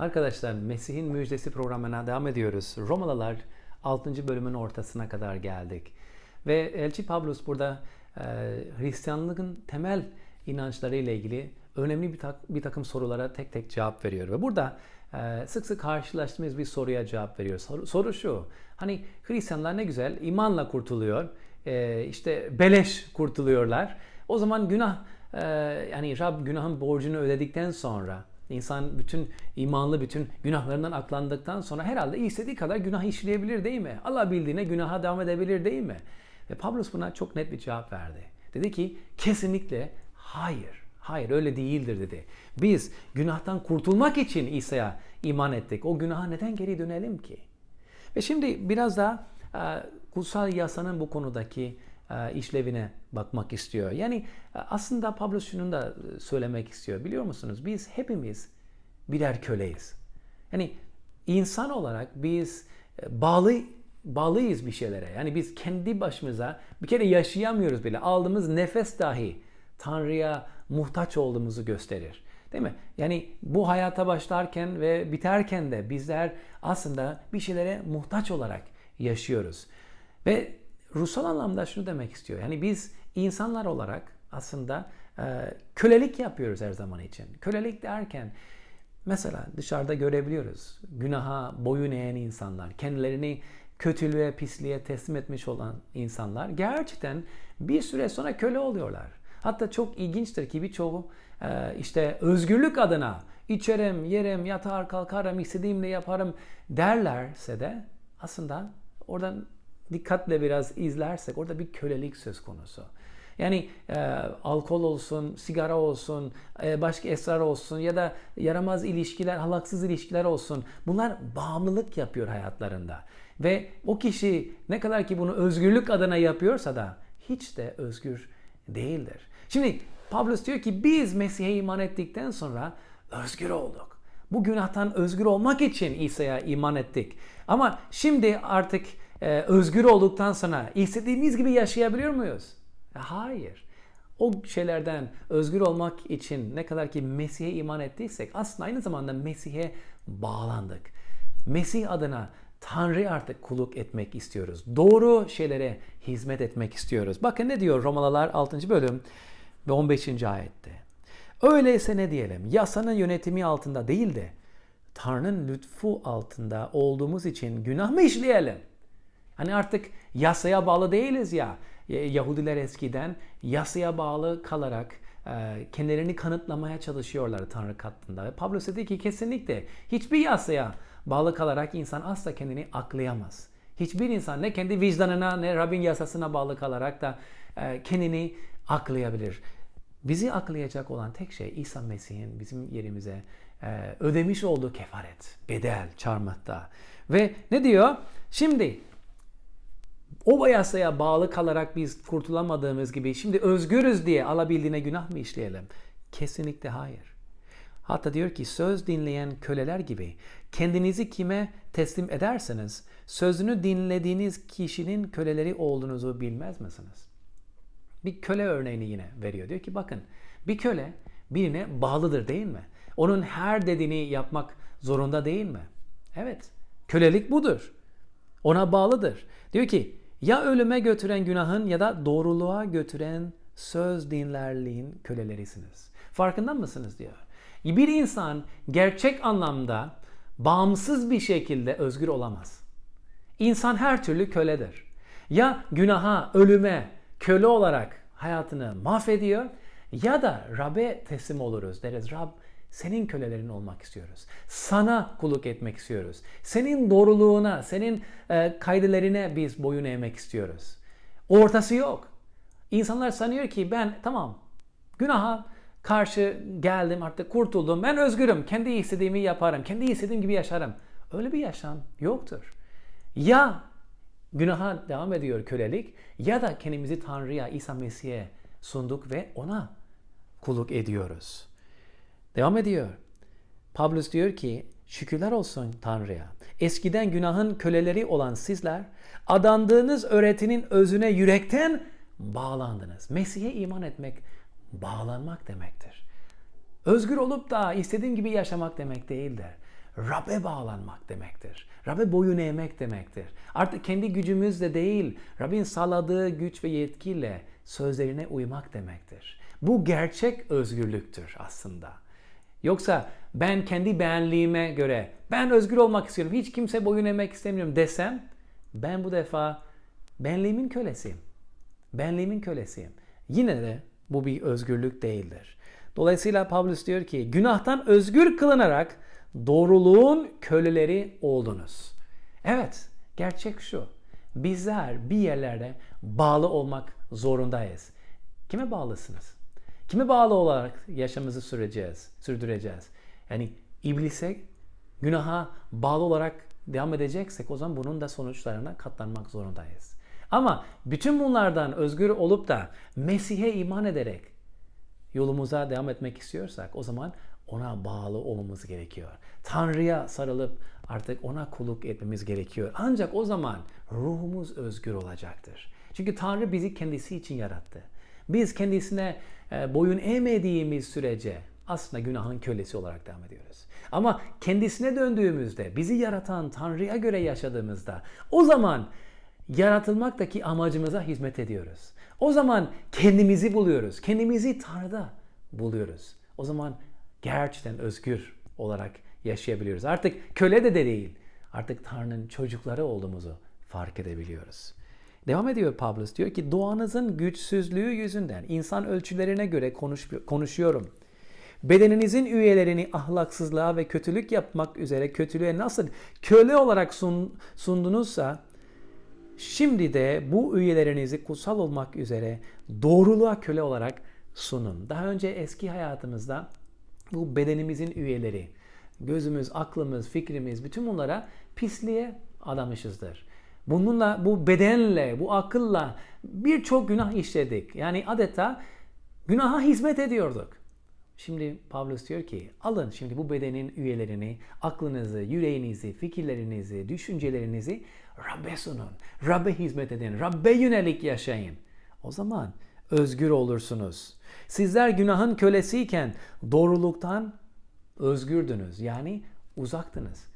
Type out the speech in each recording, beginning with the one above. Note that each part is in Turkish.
Arkadaşlar Mesih'in Müjdesi programına devam ediyoruz. Romalılar 6. bölümün ortasına kadar geldik. Ve Elçi Pavlus burada e, Hristiyanlığın temel inançları ile ilgili önemli bir, tak, bir takım sorulara tek tek cevap veriyor. Ve burada e, sık sık karşılaştığımız bir soruya cevap veriyor. Soru, soru şu, hani Hristiyanlar ne güzel imanla kurtuluyor, e, işte beleş kurtuluyorlar. O zaman günah, e, yani Rab günahın borcunu ödedikten sonra İnsan bütün imanlı bütün günahlarından aklandıktan sonra herhalde istediği kadar günah işleyebilir değil mi? Allah bildiğine günaha devam edebilir değil mi? Ve Pavlus buna çok net bir cevap verdi. Dedi ki kesinlikle hayır. Hayır öyle değildir dedi. Biz günahtan kurtulmak için İsa'ya iman ettik. O günaha neden geri dönelim ki? Ve şimdi biraz daha kutsal yasanın bu konudaki işlevine bakmak istiyor. Yani e, aslında Pavlus şunu da e, söylemek istiyor. Biliyor musunuz? Biz hepimiz birer köleyiz. Yani insan olarak biz bağlı bağlıyız bir şeylere. Yani biz kendi başımıza bir kere yaşayamıyoruz bile. Aldığımız nefes dahi Tanrı'ya muhtaç olduğumuzu gösterir. Değil mi? Yani bu hayata başlarken ve biterken de bizler aslında bir şeylere muhtaç olarak yaşıyoruz. Ve ruhsal anlamda şunu demek istiyor. Yani biz insanlar olarak aslında e, kölelik yapıyoruz her zaman için. Kölelik derken mesela dışarıda görebiliyoruz. Günaha boyun eğen insanlar, kendilerini kötülüğe, pisliğe teslim etmiş olan insanlar gerçekten bir süre sonra köle oluyorlar. Hatta çok ilginçtir ki birçoğu e, işte özgürlük adına içerim, yerim, yatar, kalkarım, istediğimde yaparım derlerse de aslında oradan dikkatle biraz izlersek orada bir kölelik söz konusu. Yani e, alkol olsun, sigara olsun, e, başka esrar olsun ya da yaramaz ilişkiler, halaksız ilişkiler olsun. Bunlar bağımlılık yapıyor hayatlarında. Ve o kişi ne kadar ki bunu özgürlük adına yapıyorsa da hiç de özgür değildir. Şimdi Pavlus diyor ki biz Mesih'e iman ettikten sonra özgür olduk. Bu günahtan özgür olmak için İsa'ya iman ettik. Ama şimdi artık e, özgür olduktan sonra istediğimiz gibi yaşayabiliyor muyuz? Hayır. O şeylerden özgür olmak için ne kadar ki Mesih'e iman ettiysek aslında aynı zamanda Mesih'e bağlandık. Mesih adına Tanrı artık kulluk etmek istiyoruz. Doğru şeylere hizmet etmek istiyoruz. Bakın ne diyor Romalılar 6. bölüm ve 15. ayette. Öyleyse ne diyelim? Yasanın yönetimi altında değil de Tanrı'nın lütfu altında olduğumuz için günah mı işleyelim? Hani artık yasaya bağlı değiliz ya. Yahudiler eskiden yasaya bağlı kalarak e, kendilerini kanıtlamaya çalışıyorlar Tanrı katında. Ve Pavlus dedi ki kesinlikle hiçbir yasaya bağlı kalarak insan asla kendini aklayamaz. Hiçbir insan ne kendi vicdanına ne Rabbin yasasına bağlı kalarak da e, kendini aklayabilir. Bizi aklayacak olan tek şey İsa Mesih'in bizim yerimize e, ödemiş olduğu kefaret, bedel çarmıhta. Ve ne diyor? Şimdi o yasaya bağlı kalarak biz kurtulamadığımız gibi şimdi özgürüz diye alabildiğine günah mı işleyelim? Kesinlikle hayır. Hatta diyor ki söz dinleyen köleler gibi kendinizi kime teslim ederseniz sözünü dinlediğiniz kişinin köleleri olduğunuzu bilmez misiniz? Bir köle örneğini yine veriyor. Diyor ki bakın bir köle birine bağlıdır değil mi? Onun her dediğini yapmak zorunda değil mi? Evet. Kölelik budur. Ona bağlıdır. Diyor ki ya ölüme götüren günahın ya da doğruluğa götüren söz dinlerliğin kölelerisiniz. Farkında mısınız diyor. Bir insan gerçek anlamda bağımsız bir şekilde özgür olamaz. İnsan her türlü köledir. Ya günaha, ölüme köle olarak hayatını mahvediyor ya da Rab'be teslim oluruz. Deriz Rab senin kölelerin olmak istiyoruz. Sana kulluk etmek istiyoruz. Senin doğruluğuna, senin e, kaydelerine biz boyun eğmek istiyoruz. Ortası yok. İnsanlar sanıyor ki ben tamam günaha karşı geldim artık kurtuldum. Ben özgürüm. Kendi istediğimi yaparım. Kendi istediğim gibi yaşarım. Öyle bir yaşam yoktur. Ya günaha devam ediyor kölelik ya da kendimizi Tanrı'ya, İsa Mesih'e sunduk ve ona kulluk ediyoruz. Devam ediyor. Pavlus diyor ki şükürler olsun Tanrı'ya. Eskiden günahın köleleri olan sizler adandığınız öğretinin özüne yürekten bağlandınız. Mesih'e iman etmek bağlanmak demektir. Özgür olup da istediğim gibi yaşamak demek değildir. Rab'be bağlanmak demektir. Rab'be boyun eğmek demektir. Artık kendi gücümüzle değil, Rabbin sağladığı güç ve yetkiyle sözlerine uymak demektir. Bu gerçek özgürlüktür aslında. Yoksa ben kendi benliğime göre ben özgür olmak istiyorum, hiç kimse boyun eğmek istemiyorum desem ben bu defa benliğimin kölesiyim. Benliğimin kölesiyim. Yine de bu bir özgürlük değildir. Dolayısıyla Pavlus diyor ki günahtan özgür kılınarak doğruluğun köleleri oldunuz. Evet, gerçek şu. Bizler bir yerlerde bağlı olmak zorundayız. Kime bağlısınız? Kime bağlı olarak yaşamımızı süreceğiz, sürdüreceğiz? Yani iblise, günaha bağlı olarak devam edeceksek o zaman bunun da sonuçlarına katlanmak zorundayız. Ama bütün bunlardan özgür olup da Mesih'e iman ederek yolumuza devam etmek istiyorsak o zaman ona bağlı olmamız gerekiyor. Tanrı'ya sarılıp artık ona kulluk etmemiz gerekiyor. Ancak o zaman ruhumuz özgür olacaktır. Çünkü Tanrı bizi kendisi için yarattı. Biz kendisine e, boyun eğmediğimiz sürece aslında günahın kölesi olarak devam ediyoruz. Ama kendisine döndüğümüzde, bizi yaratan Tanrı'ya göre yaşadığımızda o zaman yaratılmaktaki amacımıza hizmet ediyoruz. O zaman kendimizi buluyoruz. Kendimizi Tanrı'da buluyoruz. O zaman gerçekten özgür olarak yaşayabiliyoruz. Artık köle de, de değil. Artık Tanrı'nın çocukları olduğumuzu fark edebiliyoruz. Devam ediyor Pavlus diyor ki doğanızın güçsüzlüğü yüzünden insan ölçülerine göre konuş, konuşuyorum. Bedeninizin üyelerini ahlaksızlığa ve kötülük yapmak üzere kötülüğe nasıl köle olarak sun, sundunuzsa Şimdi de bu üyelerinizi kutsal olmak üzere doğruluğa köle olarak sunun. Daha önce eski hayatımızda bu bedenimizin üyeleri, gözümüz, aklımız, fikrimiz bütün bunlara pisliğe adamışızdır. Bununla, bu bedenle, bu akılla birçok günah işledik. Yani adeta günaha hizmet ediyorduk. Şimdi Pavlus diyor ki alın şimdi bu bedenin üyelerini, aklınızı, yüreğinizi, fikirlerinizi, düşüncelerinizi Rabbe sunun. Rabbe hizmet edin. Rabbe yönelik yaşayın. O zaman özgür olursunuz. Sizler günahın kölesiyken doğruluktan özgürdünüz. Yani uzaktınız.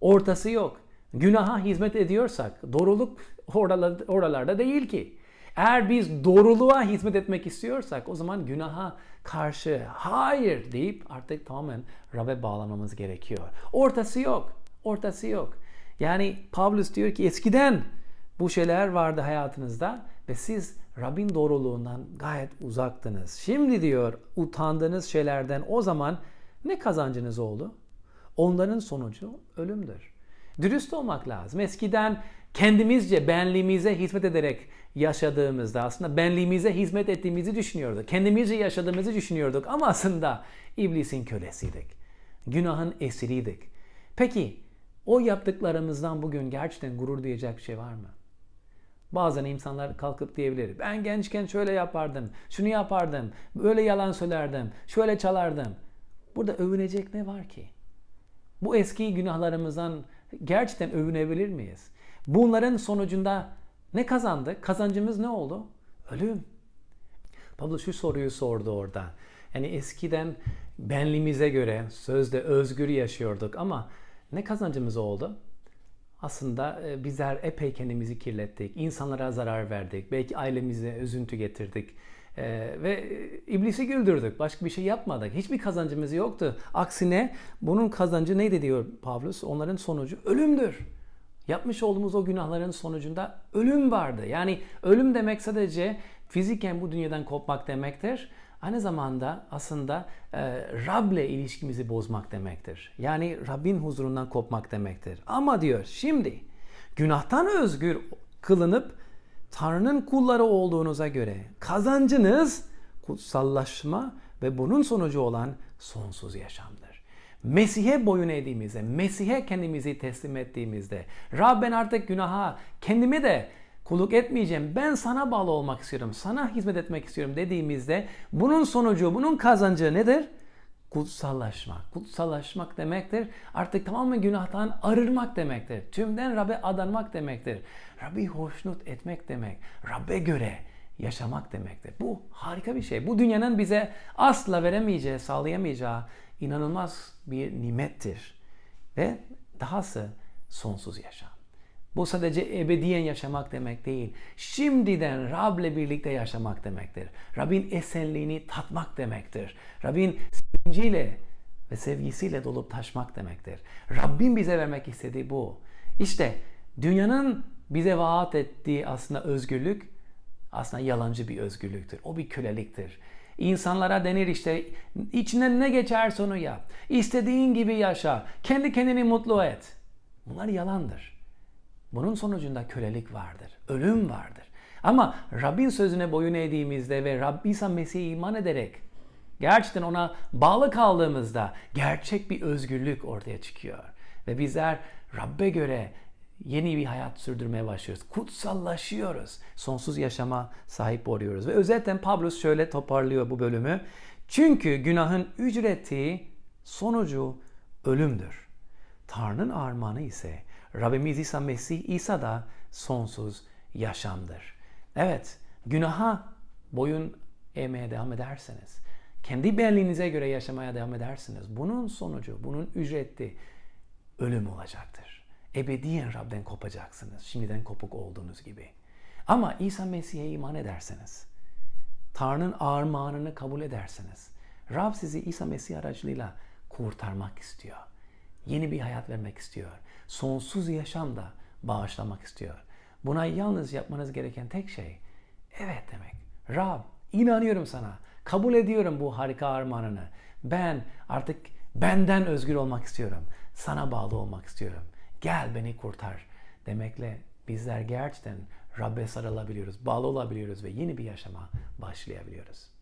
Ortası yok. Günaha hizmet ediyorsak doğruluk oralarda, oralarda değil ki. Eğer biz doğruluğa hizmet etmek istiyorsak o zaman günaha karşı hayır deyip artık tamamen Rab'be bağlamamız gerekiyor. Ortası yok. Ortası yok. Yani Pavlus diyor ki eskiden bu şeyler vardı hayatınızda ve siz Rabbin doğruluğundan gayet uzaktınız. Şimdi diyor utandığınız şeylerden o zaman ne kazancınız oldu? Onların sonucu ölümdür. Dürüst olmak lazım. Eskiden kendimizce benliğimize hizmet ederek yaşadığımızda aslında benliğimize hizmet ettiğimizi düşünüyorduk. Kendimizce yaşadığımızı düşünüyorduk ama aslında iblisin kölesiydik. Günahın esiriydik. Peki o yaptıklarımızdan bugün gerçekten gurur duyacak bir şey var mı? Bazen insanlar kalkıp diyebilir. Ben gençken şöyle yapardım, şunu yapardım, böyle yalan söylerdim, şöyle çalardım. Burada övünecek ne var ki? Bu eski günahlarımızdan gerçekten övünebilir miyiz? Bunların sonucunda ne kazandık? Kazancımız ne oldu? Ölüm. Pablo şu soruyu sordu orada. Yani eskiden benliğimize göre sözde özgür yaşıyorduk ama ne kazancımız oldu? Aslında e, bizler epey kendimizi kirlettik, insanlara zarar verdik, belki ailemize üzüntü getirdik ee, ve iblisi güldürdük. Başka bir şey yapmadık. Hiçbir kazancımız yoktu. Aksine bunun kazancı neydi diyor Pavlus? Onların sonucu ölümdür. Yapmış olduğumuz o günahların sonucunda ölüm vardı. Yani ölüm demek sadece fiziken bu dünyadan kopmak demektir aynı zamanda aslında e, Rab'le ilişkimizi bozmak demektir. Yani Rabbin huzurundan kopmak demektir. Ama diyor şimdi günahtan özgür kılınıp Tanrı'nın kulları olduğunuza göre kazancınız kutsallaşma ve bunun sonucu olan sonsuz yaşamdır. Mesih'e boyun eğdiğimizde, Mesih'e kendimizi teslim ettiğimizde, Rab ben artık günaha, kendimi de kulluk etmeyeceğim. Ben sana bağlı olmak istiyorum. Sana hizmet etmek istiyorum dediğimizde bunun sonucu, bunun kazancı nedir? Kutsallaşmak. Kutsallaşmak demektir. Artık tamamen günahtan arırmak demektir. Tümden Rab'be adanmak demektir. Rabbi hoşnut etmek demek. Rab'be göre yaşamak demektir. Bu harika bir şey. Bu dünyanın bize asla veremeyeceği, sağlayamayacağı inanılmaz bir nimettir. Ve dahası sonsuz yaşam. Bu sadece ebediyen yaşamak demek değil. Şimdiden Rab'le birlikte yaşamak demektir. Rab'in esenliğini tatmak demektir. Rab'in sevinciyle ve sevgisiyle dolup taşmak demektir. Rabbin bize vermek istediği bu. İşte dünyanın bize vaat ettiği aslında özgürlük aslında yalancı bir özgürlüktür. O bir köleliktir. İnsanlara denir işte içinden ne geçerse onu yap. İstediğin gibi yaşa. Kendi kendini mutlu et. Bunlar yalandır. Bunun sonucunda kölelik vardır. Ölüm vardır. Ama Rabbin sözüne boyun eğdiğimizde ve Rabbi İsa Mesih'e iman ederek gerçekten ona bağlı kaldığımızda gerçek bir özgürlük ortaya çıkıyor. Ve bizler Rabbe göre yeni bir hayat sürdürmeye başlıyoruz. Kutsallaşıyoruz. Sonsuz yaşama sahip oluyoruz. Ve özetten Pavlus şöyle toparlıyor bu bölümü. Çünkü günahın ücreti sonucu ölümdür. Tanrı'nın armağanı ise Rabbimiz İsa Mesih İsa da sonsuz yaşamdır. Evet, günaha boyun eğmeye devam ederseniz, kendi benliğinize göre yaşamaya devam edersiniz. Bunun sonucu, bunun ücreti ölüm olacaktır. Ebediyen Rab'den kopacaksınız. Şimdiden kopuk olduğunuz gibi. Ama İsa Mesih'e iman ederseniz, Tanrı'nın armağanını kabul ederseniz, Rab sizi İsa Mesih aracılığıyla kurtarmak istiyor. Yeni bir hayat vermek istiyor. Sonsuz yaşam da bağışlamak istiyor. Buna yalnız yapmanız gereken tek şey evet demek. Rab inanıyorum sana. Kabul ediyorum bu harika armağanını. Ben artık benden özgür olmak istiyorum. Sana bağlı olmak istiyorum. Gel beni kurtar demekle bizler gerçekten Rabbe sarılabiliyoruz, bağlı olabiliyoruz ve yeni bir yaşama başlayabiliyoruz.